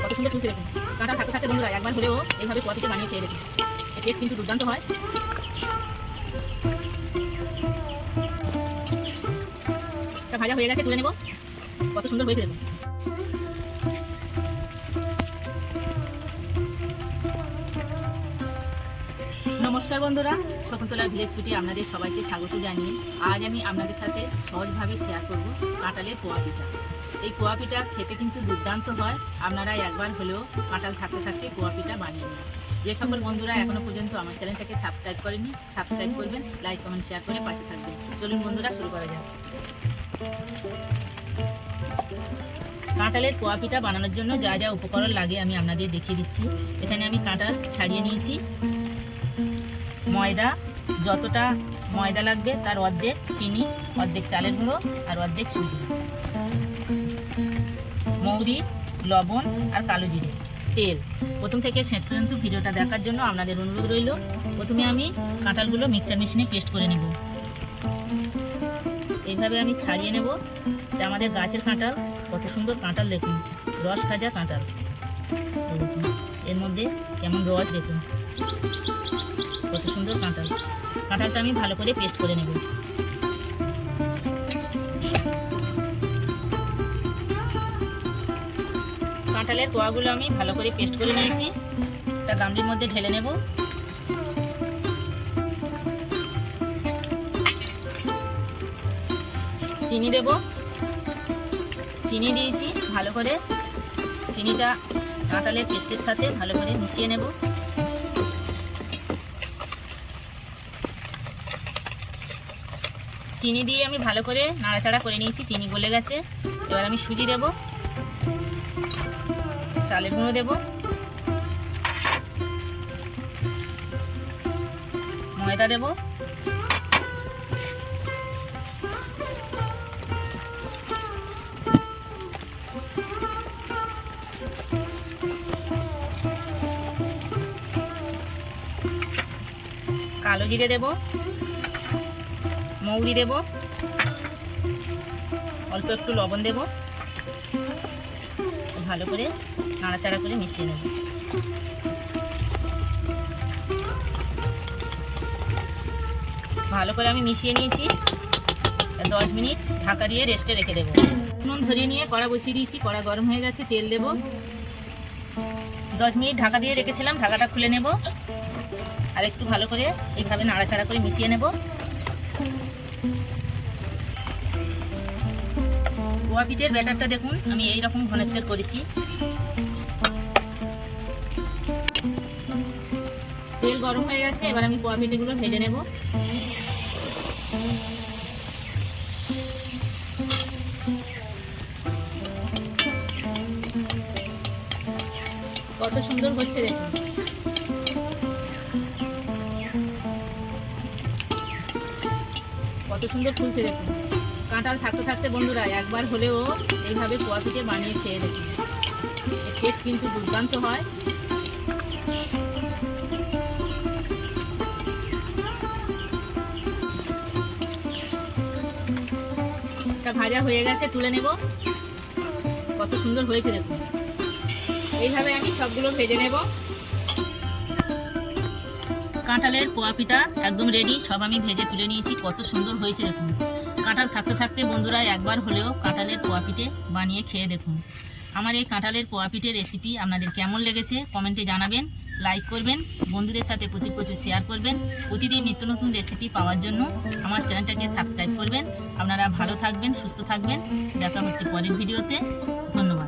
কত সুন্দর চুলছে দেখুন। কাঁটা থাকতে থাকতে বন্ধুরা, একবার হলেও এইভাবে পোয়া পিঠে বানিয়ে খেয়ে দেখুন। টেস্ট কিন্তু দুর্দান্ত হয়। ভাজা হয়ে গেছে, তুলে নেব। কত সুন্দর হয়েছে দেখুন। নমস্কার বন্ধুরা শকুন্তলার ভিলেজ ফুটে আপনাদের সবাইকে স্বাগত জানিয়ে আজ আমি আপনাদের সাথে সহজভাবে শেয়ার করব কাঁটালের পোয়া পিঠা। এই পোয়া পিঠা খেতে কিন্তু দুর্দান্ত হয়, আপনারা একবার হলেও কাঁটাল থাকতে থাকতে পোয়া পিঠা বানিয়ে নিন। যে সকল বন্ধুরা এখনও পর্যন্ত আমার চ্যানেলটাকে সাবস্ক্রাইব করেনি সাবস্ক্রাইব করবেন লাইক কমেন্ট শেয়ার করে পাশে থাকবেন। চলুন বন্ধুরা, শুরু করা যাক। কাঁটালের পোয়া পিঠা বানানোর জন্য যা যা উপকরণ লাগে আমি আপনাদের দেখিয়ে দিচ্ছি। এখানে আমি কাঁঠাল ছাড়িয়ে নিয়েছি। ময়দা, যতটা ময়দা লাগবে তার অর্ধেক চিনি, অর্ধেক চালের গুঁড়ো আর অর্ধেক সুজি। মৌরি, লবণ আর কালো জিরে। তেল। প্রথম থেকে শেষ পর্যন্ত ভিডিওটা দেখার জন্য আপনাদের অনুরোধ রইল, প্রথমে আমি কাঁঠালগুলো মিক্সার মেশিনে পেস্ট করে নেব। এইভাবে আমি ছাড়িয়ে নেব এটা আমাদের গাছের কাঁঠাল, কত সুন্দর কাঁঠাল দেখুন, রস খাজা কাঁঠাল। এর মধ্যে কেমন রস দেখুন। কত সুন্দর কাঁঠাল। কাঁঠালটা আমি ভালো করে পেস্ট করে নেব। কাঁঠালের কোয়াগুলো আমি ভালো করে পেস্ট করে নিয়েছি। একটা গামলির মধ্যে ঢেলে নেব। চিনি দেব। চিনি দিয়েছি ভালো করে। চিনিটা কাঁঠালের পেস্টের সাথে ভালো করে মিশিয়ে নেব। চিনি দিয়ে আমি ভালো করে নাড়াচাড়া করে নিয়েছি, চিনি গলে গেছে। এবার আমি সুজি দেব, চালের গুঁড়ো দেব, ময়দা দেব, কালো জিরে দেব। মৌরি দেব। অল্প একটু লবণ দেব। ভালো করে নাড়াচাড়া করে মিশিয়ে নেব। ভালো করে আমি মিশিয়ে নিয়েছি। দশ মিনিট ঢাকা দিয়ে রেস্টে রেখে দেবো। নুন ধরিয়ে নিয়ে কড়া বসিয়ে দিয়েছি। কড়া গরম হয়ে গেছে, তেল দেব। দশ মিনিট ঢাকা দিয়ে রেখেছিলাম। ঢাকাটা খুলে নেব। আর একটু ভালো করে এইভাবে নাড়াচাড়া করে মিশিয়ে নেব। গোয়া পিঠের ব্যাটারটা দেখুন, আমি এই রকম ঘনত্বের করেছি। তেল গরম হয়ে গেছে, এবার আমি পোয়া পিঠেগুলো ভেজে নেব। কত সুন্দর হচ্ছে দেখুন। কত সুন্দর ফুলছে দেখুন। কাঁঠাল থাকতে থাকতে বন্ধুরা, একবার হলেও এইভাবে পোয়া পিঠে বানিয়ে খেয়ে দেখুন। টেস্ট কিন্তু দুর্দান্ত হয়। ভাজা হয়ে গেছে, তুলে নেব। কত সুন্দর হয়েছে দেখুন। এইভাবে আমি সবগুলো ভেজে নেব। কাঁঠালের পোয়া পিঠা একদম রেডি সব আমি ভেজে তুলে নিয়েছি, কত সুন্দর হয়েছে দেখুন। কাঁঠাল থাকতে থাকতে বন্ধুরা একবার হলেও কাঁঠালের পোয়া পিঠে বানিয়ে খেয়ে দেখুন। আমার এই কাঁঠালের পোয়া পিঠের রেসিপি আপনাদের কেমন লেগেছে কমেন্টে জানাবেন লাইক করবেন, বন্ধুদের সাথে প্রচুর প্রচুর শেয়ার করবেন, প্রতিদিন নিত্য নতুন রেসিপি পাওয়ার জন্য আমার চ্যানেলটাকে সাবস্ক্রাইব করবেন। আপনারা ভালো থাকবেন, সুস্থ থাকবেন। দেখা হচ্ছে পরের ভিডিওতে ধন্যবাদ।